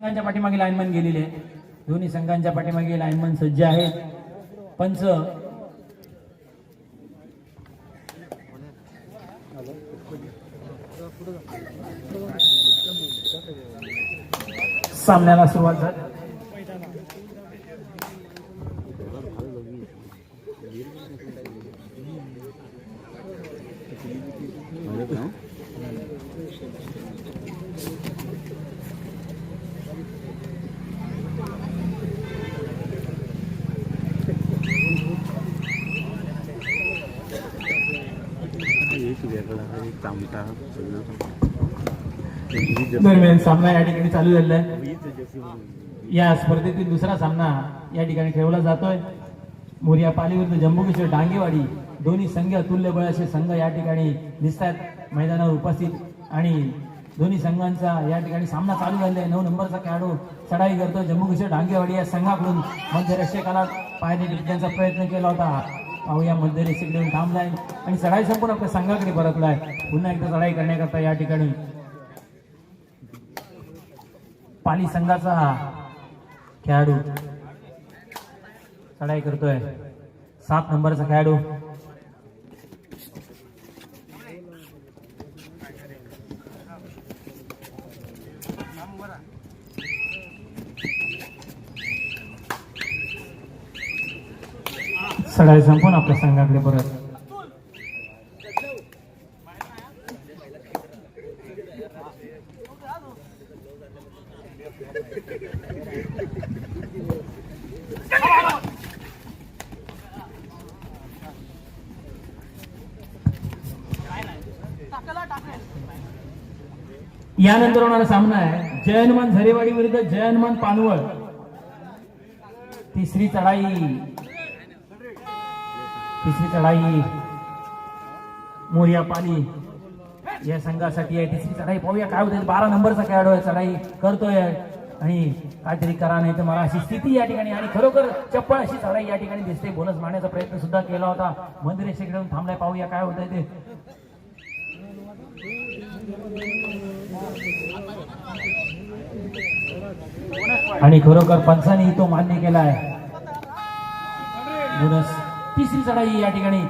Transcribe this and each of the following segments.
संघांच्या पाठीमागे लाईनमन गेलेले आहे दोन्ही संघांच्या पाठीमागे लाईनमन सज्ज आहेत. पंच. सामन्याला सुरुवात झाली एक वेगळा एक चामटा सगळं दरम्यान सामना या ठिकाणी चालू झालेला आहे. या स्पर्धेतील दुसरा सामना या ठिकाणी खेळवला जातोय. मोरिया पाली जम्मू किशोर डांगेवाडी दोन्ही संघ तुल्य बळाचे संघ या ठिकाणी दिसतात मैदानावर उपस्थित आणि दोन्ही संघांचा या ठिकाणी सामना चालू झालेला आहे. नऊ नंबरचा खेळाडू चढाई करतो जम्मू किशोर डांगेवाडी या संघाकडून मध्यरक्षकाला पायाने टिपण्याचा प्रयत्न केला होता. पाहूया मध्यरेषेकडे येऊन थांबलाय. आणि चढाई संपून आपल्या संघाकडे परतलाय. पुन्हा एकदा चढाई करण्याकरता या ठिकाणी पाली संघाचा हा खेळाडू चढाई करतोय. सात नंबरचा खेळाडू. चढाई संपून आपल्या संघाकडे परत. यानंतर होणारा सामना आहे. जय हनुमान झरेवाडी विरुद्ध जय हनुमान पानवळ. तिसरी चढाई. तिसरी चढाई. मोरिया पाली. या संघासाठी आहे तिसरी चढाई. पाहूया काय होते. बारा नंबरचा खेळाडू आहे. चढाई करतोय. आणि काहीतरी करा नाही तर मला अशी स्थिती या ठिकाणी. आणि खरोखर चप्पल अशी चढाई या ठिकाणी दिसते. बोनस मारण्याचा प्रयत्न सुद्धा केला होता. मंदिर शेकडून थांबलाय. पाहूया काय होतंय ते. आणि खरोखर पंचाने तो मान्य केला आहे बोनस. तिसरी चढाई या ठिकाणी.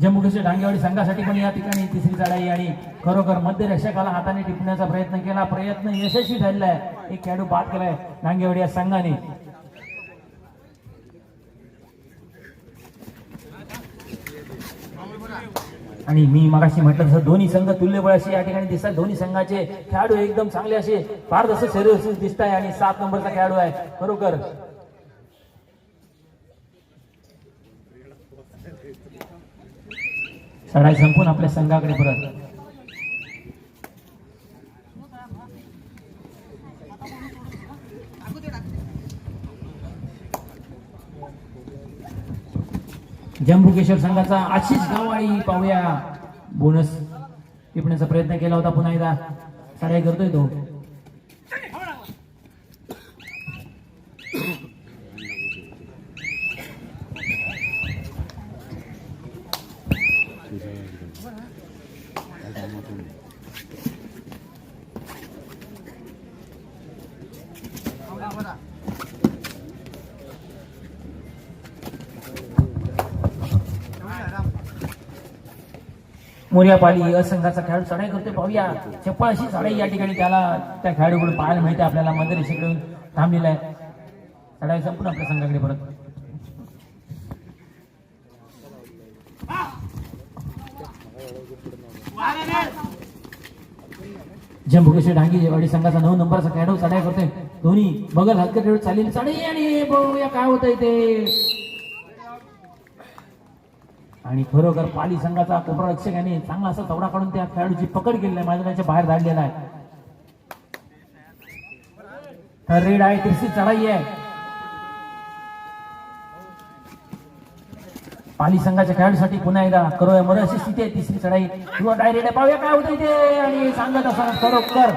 जम्मू डांगेवाडी संघासाठी पण या ठिकाणी तिसरी चढाई आणि खरोखर मध्य रक्षकाला हाताने टिपण्याचा प्रयत्न केला. प्रयत्न यशस्वी झालेला आहे. एक खेळाडू बाद केलाय डांगेवाडी या संघाने. आणि मी मगाशी म्हटलं तसं दोन्ही संघ तुल्यबळ असे या ठिकाणी दिसतात दोन्ही संघाचे खेळाडू एकदम चांगले असे पारदर्शक शरीर दिसत आहे आणि सात नंबरचा खेळाडू आहे. खरोखर चढाई संपून आपल्या संघाकडे परत. जम्बुकेश्वर संघाचा आशिष गावाळी पाहूया. बोनस टिपण्याचा प्रयत्न केला होता पुन्हा एकदा. चढाई करतोय तो. मोर्या पाली असंघाचा खेळाडू चढाई करतोय. पाहूया. चप्पल अशी चढाई या ठिकाणी त्याला त्या खेळाडूकडून पाहायला मिळते. आपल्याला मंदिर थांबलेला आहे. चढाई संपूर्ण आपल्या संघाकडे परत जम्मू डांगी वाडी संघाचा नऊ नंबरचा खेळाडू चढाई करतोय दोन्ही बगल हलकं खेळून चालेल. चढाई आणि बघूया काय होत ते. आणि खरोखर पाली संघाचा कोपरा रक्षक याने चांगला असा तवडा काढून त्या खेळाडूची पकड केलेली आहे मैदानाच्या बाहेर धाडलेला आहे. तर रेड आहे तिसरी चढाई आहे. पाली संघाच्या खेळाडूसाठी पुन्हा एकदा करूया मर अशी स्थिती आहे तिसरी चढाई. किंवा डायरेक्ट आहे पाहूया काय होतं ते. आणि सांगत असं खरोखर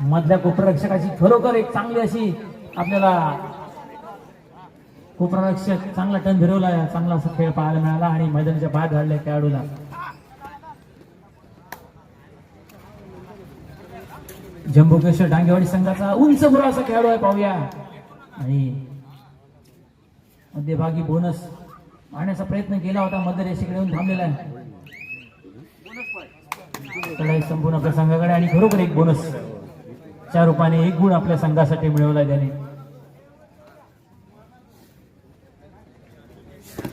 मधल्या कोपरक्षकाची खरोखर एक चांगली अशी आपल्याला कोपरक्षक चांगला टन फिरवला चांगला असा खेळ पाहायला मिळाला आणि मैदानाच्या बाहेर धाडल्या खेळाडूला. जम्बुकेश्वर डांगेवाडी संघाचा उंच बुरा असा खेळाडू आहे पाहूया. आणि मध्यभागी बोनस आणण्याचा प्रयत्न केला होता. मध्य रेषेकडे येऊन थांबलेला आहे. लढाई संपूर्ण आपल्या संघाकडे आणि खरोखर एक बोनस च्या रूपाने एक गुण आपल्या संघासाठी मिळवला त्याने.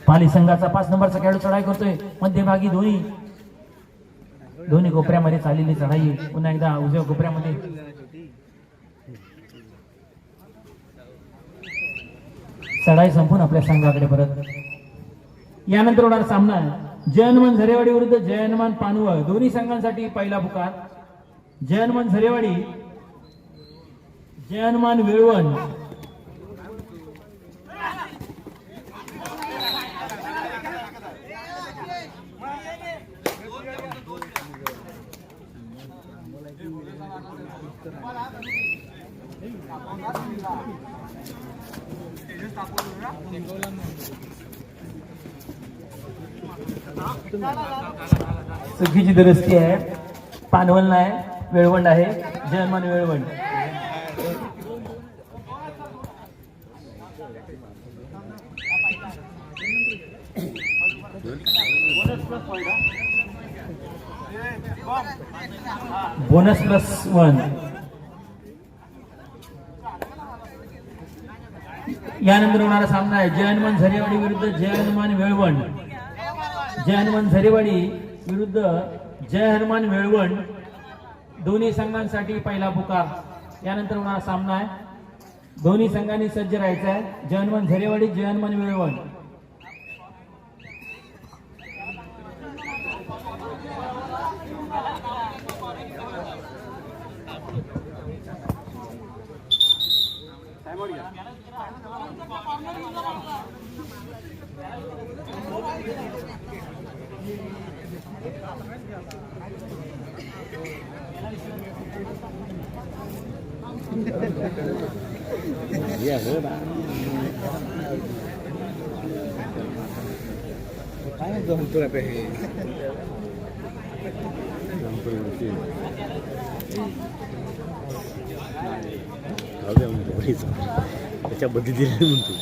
पाली संघाचा पाच नंबरचा खेळाडू चढाई करतोय. मध्यभागी धोनी. दोन्ही कोपऱ्यामध्ये चाललेली चढाई पुन्हा एकदा उजव्या कोपऱ्यामध्ये. चढाई संपून आपल्या संघाकडे परत. यानंतर होणार सामना. जयनमन झरेवाडी विरुद्ध जयनमान पानवळ. दोन्ही संघांसाठी पहिला पुकार. जयनमन झरेवाडी जयनमान वेळवण. सगळीची दुरुस्ती आहे. पानवल नाही वेळवंड आहे. जयनमान वेळवंड. Bonus plus one. यानंतर होणारा सामना आहे. जय हनुमान झरेवाडी विरुद्ध जय हनुमान वेळवण. जय हनुमान झरेवाडी विरुद्ध जय हनुमान वेळवण. दोन्ही संघांसाठी पहिला पुकार. यानंतर होणारा सामना आहे. दोन्ही संघांनी सज्ज राहायचं आहे. जय हनुमान झरेवाडी जय हनुमान वेळवण. या हो ना काय जमतो आता हे जाऊ द्या म्हणतो बरीच त्याच्या पद्धतीने म्हणतो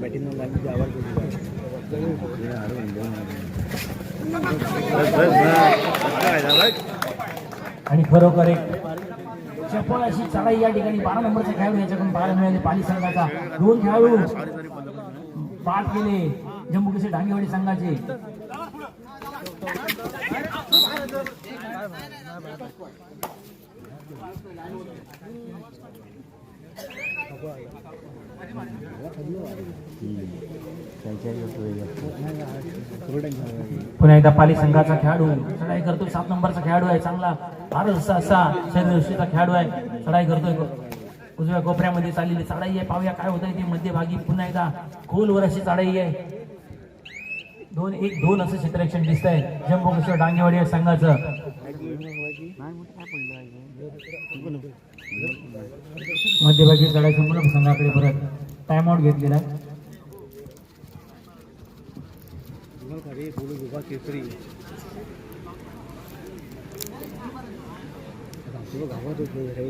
बॅटिंग लागली आवाज आणि खरोखर एक चपळ अशी चढाई या ठिकाणी बारा नंबरचा खेळाडू याच्याकडून पाहायला मिळाले पाली संघाचा. दोन खेळाडू बाद केले. जम्मू काश्मीर डांगेवाडी संघाचे. पुन्हा एकदा पाली संघाचा खेळाडू. चढाई करतोय सात नंबरचा खेळाडू आहे चांगला. फारच असा असा शरीरदृष्टीचा खेळाडू आहे. चढाई करतोय. उजव्या कोपऱ्यामध्ये चाललेली चढाई आहे. पाहूया काय होत आहे ते मध्यभागी. पुन्हा एकदा खोलवर अशी चढाई आहे. दोन एक दोन असं चित्रक्षण दिसत आहे जम्बो काश्मीर डांगेवाडी संघाचं. मध्यभागी चढाई संपूर्ण संघाकडे परत टाइमआउट घेतलेला आहे. केसरी तुला गावात होतो हे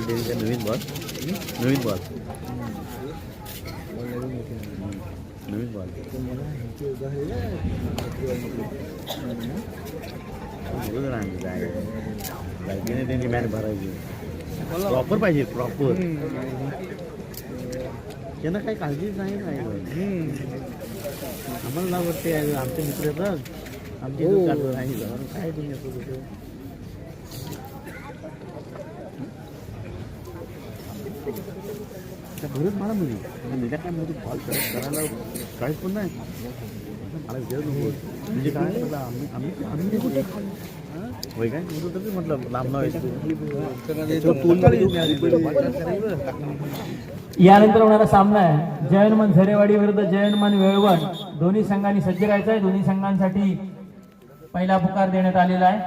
टेनिसचा नवीन बॉल नवीन बॉल नवीन बॉल बरोबर काय त्यांची मॅच भरायची प्रॉपर पाहिजे प्रॉपर त्यांना काही काळजीच नाही काय आम्हाला ना वाटते आमचे मित्र येतात आमचे हो. नाही. काय तुम्ही असं त्या भरत मला. म्हणजे निल्या काय म्हणजे कॉल करत करायला काहीच पण नाही. मला विचार नको म्हणजे काय? आम्ही आम्ही आम्ही कुठे होय काय? म्हणतो तरी म्हटलं लांब यानंतर होणारा सामना आहे. जयनमन झरेवाडी विरुद्ध जयनमन वेळवण. दोन्ही संघांनी सज्ज राहायचं आहे. दोन्ही संघांसाठी पहिला पुकार देण्यात आलेला आहे.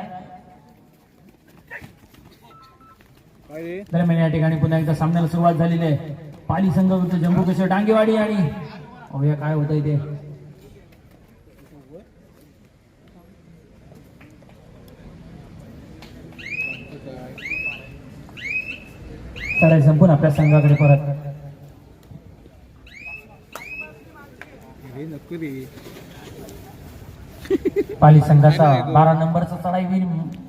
काय रे? दरम्यान या ठिकाणी पुन्हा एकदा सामन्याला सुरुवात झालेली आहे. पाली संघ विरुद्ध जम्मू काश्मीर डांगेवाडी आणि अवया काय होत ते? चढाई संपून आपल्या संघाकडे परत. पाली संघाचा बारा नंबरचा होईल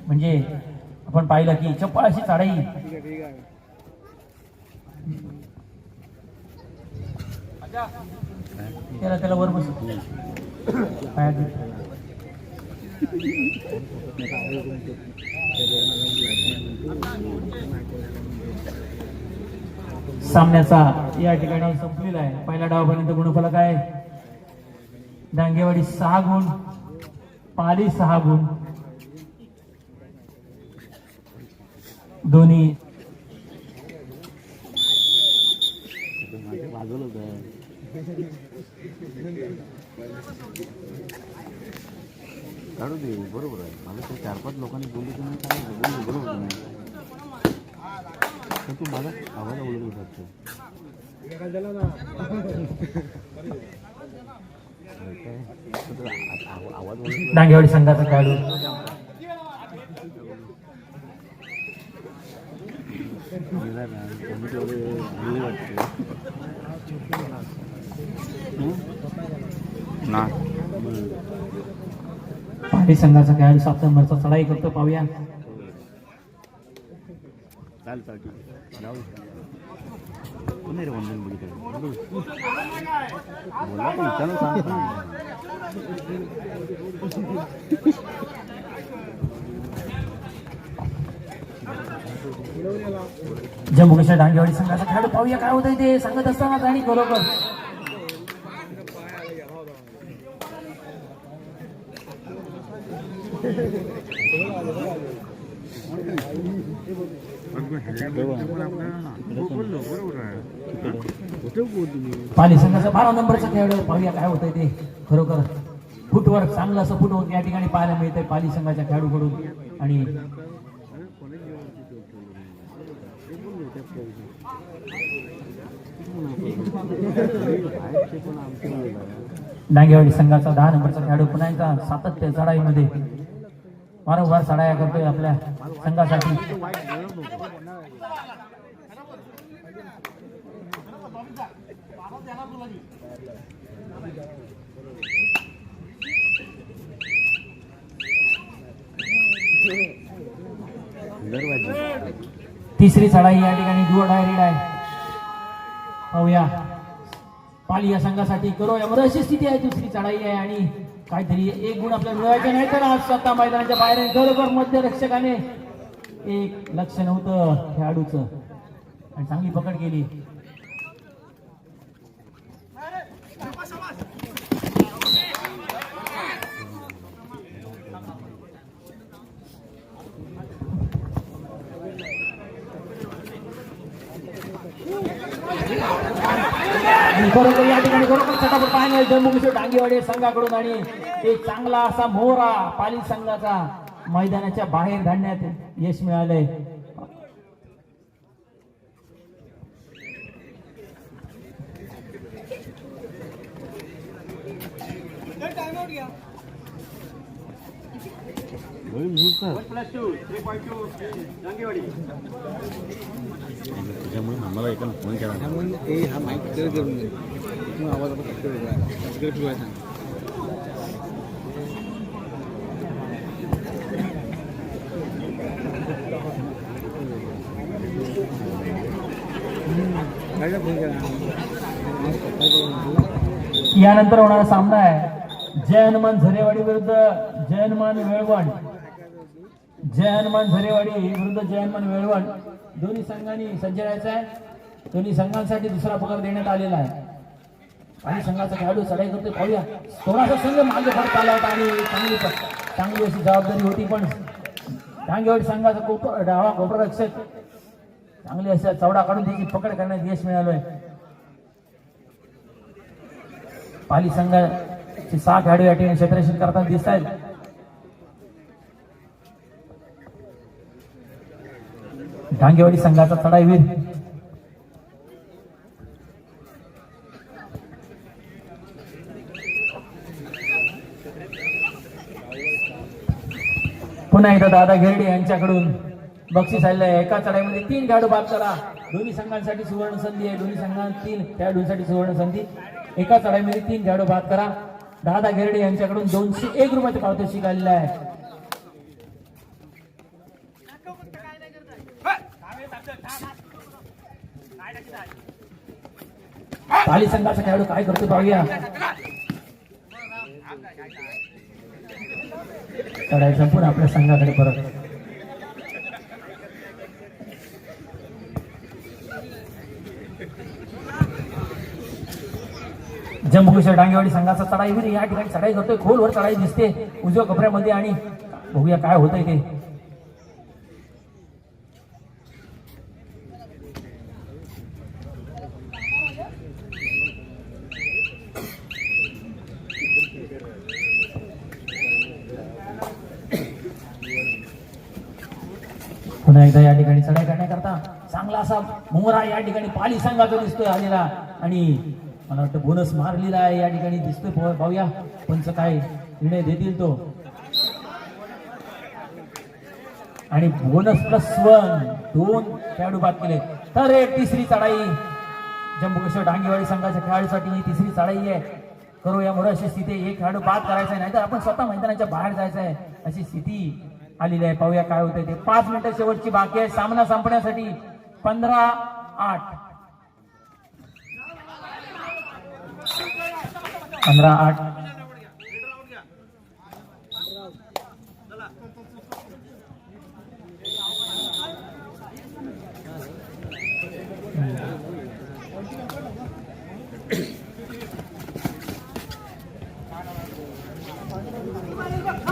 म्हणजे आपण पाहिलं की चप्पळ अशी चढाई. त्याला त्याला वर बस पायात सामन्याचा या ठिकाणी संपलेला आहे. पहिल्या डावापर्यंत गुणफलक आहे. डांगेवाडी सहा गुण पाली सहा गुण. दोन्ही बाजूलाच आहे काढू दे बरोबर आहे. मला ते चार पाच लोकांनी बोलले की नाही काय बोलले बरोबर नाही तर तू माझा आवाज ओळखू शकतो. डांगेवाडी संघाचा आले वाटते. हं? संघाचा खेळाडू सात नंबरचा चढाई करतो पाहूया. जम्मू कश्मीर डांगेवाडी संघाचा खेळाडू पाहूया. काय होत ते? सांगत असताना आणि बरोबर. पाली संघाचा बारा नंबरचा खेळाडू पाहूया काय होतंय ते. खरोखर फुटवर्क चांगलं असं फुटवर्क या ठिकाणी पाहायला मिळतंय पाली संघाच्या खेळाडूकडून. आणि डांगेवाडी संघाचा दहा नंबरचा खेळाडू पुन्हा एकदा सातत्य चढाईमध्ये वारंवार चढाया करतोय आपल्या संघासाठी. तिसरी चढाई या ठिकाणी दुअ डायरेक्ट आहे. पाहूया. पाली या संघासाठी करो. यामध्ये अशी स्थिती आहे दुसरी चढाई आहे आणि काहीतरी एक गुण आपल्याला मिळवायचे नाही तर आज स्वतः मैदानाच्या बाहेर बरोबर मध्यरक्षकाने एक लक्ष नव्हतं खेळाडूच. आणि चांगली पकड केली. बरोबर या ठिकाणी बरोबर चटापट पाहायला जम्मू डांगेवाडी संघाकडून आणि एक चांगला असा मोहरा पाली संघाचा मैदानाच्या बाहेर धाडण्यात यश मिळालंय. त्याच्यामुळे आम्हाला एकानं फोन केला. ना. म्हणून हे हा माईक क्लिअर करून दे मग आवाज. तिकडे करून यानंतर होणारा सामना आहे. जय हनुमान झरेवाडी विरुद्ध जय हनुमान वेळवण जय हनुमान झरेवाडी विरुद्ध जय हनुमान वेळवण. दोन्ही संघांनी सज्ज राहायचं आहे. दोन्ही संघांसाठी दुसरा पगार देण्यात आलेला आहे. आणि संघाचा खेळाडू चढाई करतो पाहूया. थोडासा संघ मागे फरक आला होता आणि चांगली चांगली अशी जबाबदारी होती पण डांगेवाडी संघाचा कोप डावा कोपरा रक्षक चांगली अशा चवडा काढून त्याची पकड करण्यात यश मिळालोय. पाली संघाचे सहा खेळाडू या ठिकाणी क्षेत्ररक्षण करताना दिसत आहेत डांगेवाडी संघाचा चढाईवीर पुन्हा एकदा दादा घेरडे यांच्याकडून बक्षीस आलेलं आहे. एका चढाईमध्ये तीन खेळाडू बाद करा. दोन्ही संघांसाठी सुवर्ण संधी आहे. दोन्ही संघात तीन खेळाडूंसाठी सुवर्ण संधी. एका चढाईमध्ये तीन खेळाडू बाद करा. दादा घेरडे यांच्याकडून दोनशे एक रुपयाचं पारितोषिक आलेलं आहे. पाली संघाचा खेळाडू काय करतो पाहूया चढाई संपूर्ण आपल्या संघाकडे परत. जम्मू डांगेवाडी संघाचा चढाई. या ठिकाणी चढाई करतोय. खोलवर चढाई दिसते. उजव्या कपड्यामध्ये आणि बघूया काय होतंय ते पुन्हा एकदा या ठिकाणी चढाई करण्याकरता चांगला असा मोहरा या ठिकाणी पाली संघाचा दिसतोय आलेला. आणि मला वाटतं बोनस मारलेला आहे या ठिकाणी. दिसतोय पाहूया. पंच काय निर्णय देतील तो. आणि बोनस प्लस वन दोन खेळाडू बाद केले तर एक तिसरी चढाई. जम्मू काश्मीर डांगेवाडी संघाच्या खेळाडूसाठी ही तिसरी चढाई आहे. करू यामुळे अशी स्थिती. एक खेळाडू बाद करायचा आहे नाहीतर आपण स्वतः मैदानाच्या बाहेर जायचं आहे अशी स्थिती आलेली आहे. पाहूया काय होतंय ते. पाच मिनिटं शेवटची बाकी आहे. सामना संपण्यासाठी पंधरा आठ पंधरा आठ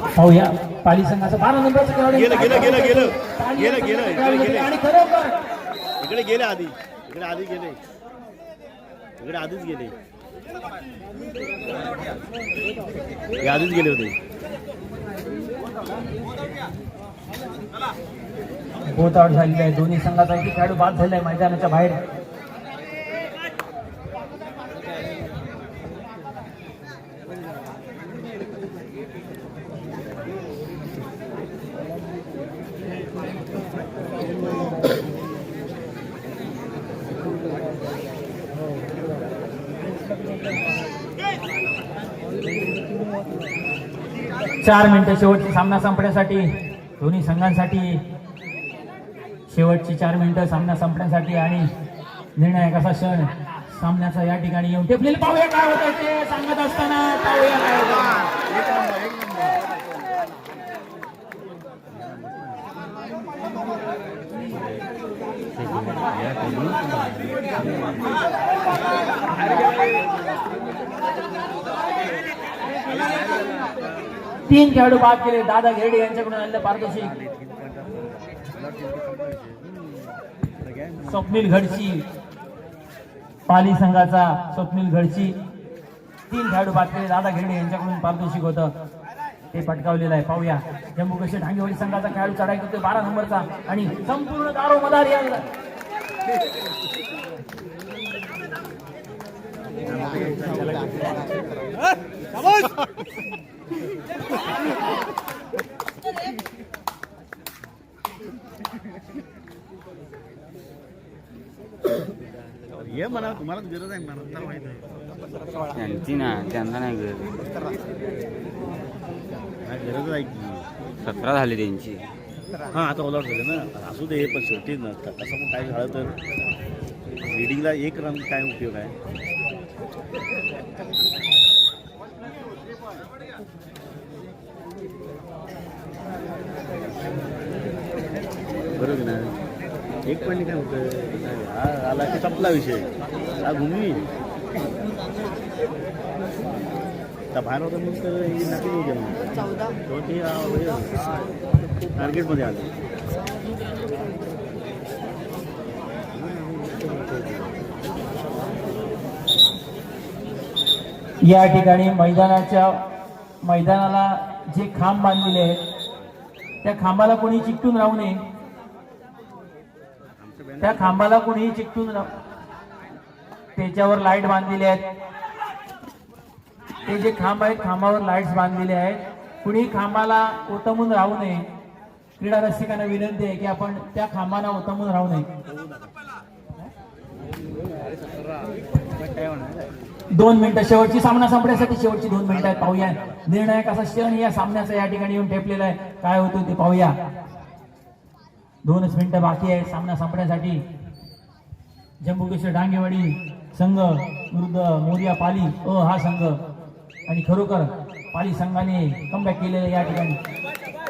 पाहूया पाली संघाचं बारा नंबरचं खेळाडू गेलं, गेलं, गेलं, गेलं. पाली गेलं, संघाचं गेलं, खेळाडू गेलं, गेलं. आणि खरोखर इकडे गेले आधी. इकडे आधी गेले. इकडे आधीच गेले. हे आधीच गेले होते. बहुत आउट झालेली आहे. दोन्ही संघाचा एक खेळाडू बाद झालेला आहे मैदानाच्या बाहेर. चार मिनिटं शेवटची सामना संपण्यासाठी दोन्ही संघांसाठी शेवटची चार मिनिटं सामना संपण्यासाठी आणि निर्णायक असा क्षण सामन्याचा या ठिकाणी येऊन टेपलेले पाहूया काय होत ते सांगत असताना पाहूया काय होतंय. तीन खेळाडू बाद केले. दादा घेरडे यांच्याकडून आणलं पारितोषिक स्वप्नील घडची पाली संघाचा स्वप्नील घडची तीन खेळाडू बाद केले. दादा घेरडे यांच्याकडून पारितोषिक होतं. ते पटकावलेलं आहे. पाहूया. जम्मू काश्मीर ढांगेवाडी संघाचा खेळाडू चढाई करतोय. बारा नंबरचा. आणि संपूर्ण दारो मदार या ये म्हणा तुम्हाला गरज आहे तर माहीत आहे. त्यांची ना त्यांना नाही गरज. गरज आहे की? सतरा झाली त्यांची. हां आता आउट झाले ना. असू दे पण शेवटी न कसं पण काय झालं तर रिडिंगला एक रन काय उपयोग आहे? बरोबर ना एक पण काय होतं हा आला की संपला विषय. हा घुमवी त्या बाहेर होता मग तर ही नक्की येऊ गेला. तो ते टार्गेटमध्ये आलं. या ठिकाणी मैदानाच्या मैदानाला जे खांब बांधलेले आहेत त्या खांबाला कोणी चिकटून राहू नये. त्या खांबाला कोणीही चिकटून राहू त्याच्यावर लाइट बांधलेले आहेत. ते जे खांब आहेत खांबावर लाईट्स बांधलेले आहेत. कुणी खांबाला ओतमून राहू नये. क्रीडा रसिकांना विनंती आहे की आपण त्या खांबाला ओतमून राहू नये. दोन मिनिटं शेवटची सामना संपण्यासाठी शेवटची दोन मिनिटं आहेत. पाहूया. निर्णायक असा क्षण या सामन्याचा या ठिकाणी येऊन ठेपलेला आहे. काय होतं ते पाहूया. दोनच मिनिटं बाकी आहे सामना संपण्यासाठी. जम्बुकेश्वर डांगेवाडी संघ विरुद्ध मोरिया पाली. अ हा संघ. आणि खरोखर पाली संघाने कमबॅक केलेलं आहे या ठिकाणी.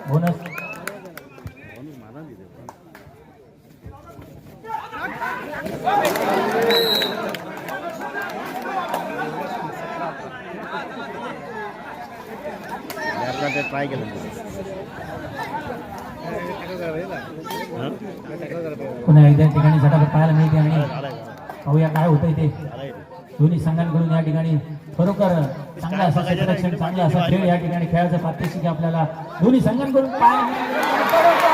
बोनस. मला ट्राय केलं हां पुन्हा एकदा या ठिकाणी झटापट पाहायला मिळते आणि पाहूया काय होतंय ते. दोन्ही संघांकडून या ठिकाणी खरोखर चांगला असं क्षेत्ररक्षण चांगला असा खेळ या ठिकाणी खेळायचं प्रात्यक्षिक आपल्याला दोन्ही संघांकडून पाहायला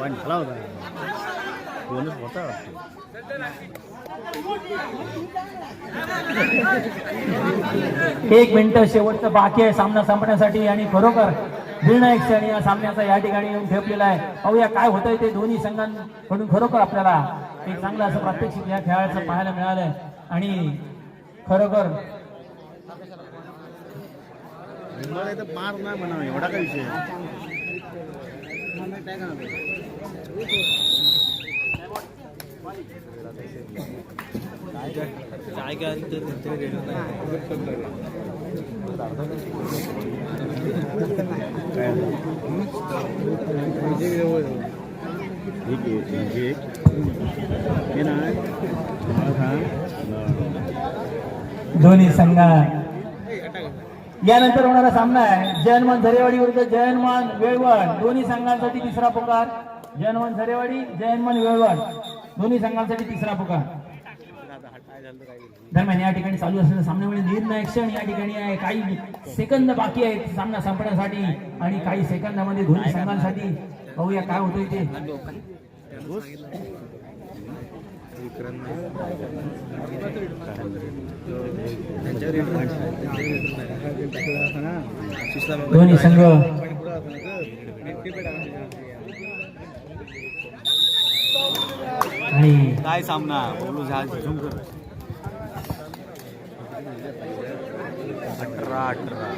पण झाला होता बोनस होता वाटतं. एक मिनिट शेवटचं बाकी आहे सामना संपण्यासाठी आणि खरोखर निर्णायक क्षण या सामन्याचा या ठिकाणी येऊन ठेपलेला आहे. पाहूया काय होतंय ते दोन्ही संघांकडून खरोखर आपल्याला एक चांगलं असं प्रात्यक्षिक या खेळाचं पाहायला मिळालंय. आणि खरोखर मार नाही म्हणा एवढा काय विषय काय ठीक आहे म्हणजे हे ना दोन्ही संघ यानंतर होणारा सामना आहे. जयनमान झरेवाडी विरुद्ध जयनमान वेळवड. दोन्ही संघांसाठी तिसरा पुकार. जयनमान झरेवाडी जयनमान वेळवड. दोन्ही संघांसाठी तिसरा पुकार. दरम्यान या ठिकाणी चालू असलेल्या सामन्यामुळे निर्णायक क्षण या ठिकाणी आहे. काही सेकंद बाकी आहेत सामना संपण्यासाठी आणि काही सेकंदामध्ये दोन्ही संघांसाठी. पाहूया काय होतंय ते. दोन्ही संघ. आणि काय सामना? बोलू अठरा अठरा.